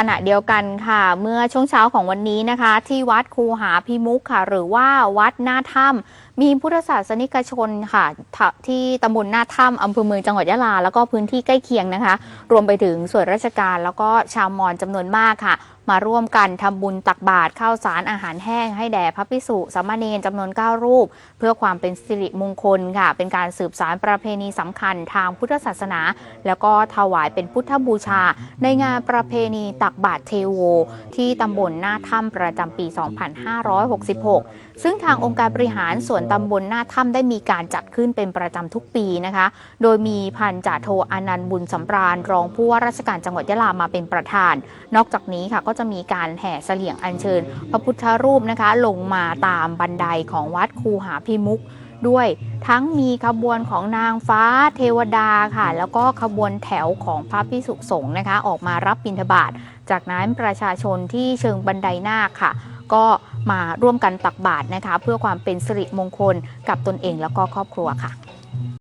ขณะเดียวกันค่ะ เมื่อช่วงเช้าของวันนี้นะคะ ที่วัดคูหาพิมุขค่ะ หรือว่าวัดหน้าถ้ำ มีพุทธศาสนิกชนค่ะที่ตำบลหน้าถ้ำอำเภอเมืองจังหวัดยะลา แล้วก็พื้นที่ใกล้เคียงนะคะ รวมไปถึงส่วนราชการแล้วก็ชาวมอญจำนวนมากค่ะ มาร่วมกันทำบุญตักบาตรข้าวสารอาหารแห้งให้แด่พระภิกษุสามเณรจำนวน 9 รูป เพื่อความเป็นสิริมงคลค่ะ เป็นการสืบสารประเพณีสำคัญทางพุทธศาสนา แล้วก็ถวายเป็นพุทธบูชา ในงานประเพณีตักบาตรเทโว ที่ตำบลหน้าถ้ำประจำปี 2566 ซึ่งทางองค์การบริหารส่วนตำบลหน้าถ้ำได้มีการจัดขึ้นเป็นประจำทุกปีนะคะ โดยมีพันจ่าโทอนันต์บุญสำราญ รองผู้ว่าราชการจังหวัดยะลามาเป็นประธาน นอกจากนี้ค่ะก็จะมีการแห่เสลี่ยงอัญเชิญ พระพุทธรูปนะคะลงมาตามบันไดของวัดคูหาพิมุกด้วยทั้งมีขบวนของนางฟ้าเทวดาค่ะ แล้วก็ขบวนแถวของพระพิสุสงฆ์นะคะ ออกมารับบิณฑบาต จากนั้นประชาชนที่เชิงบันไดนาคค่ะ ก็ มาร่วมกันตักบาตรนะคะ เพื่อความเป็นสิริมงคลกับตนเองแล้วก็ครอบครัวค่ะ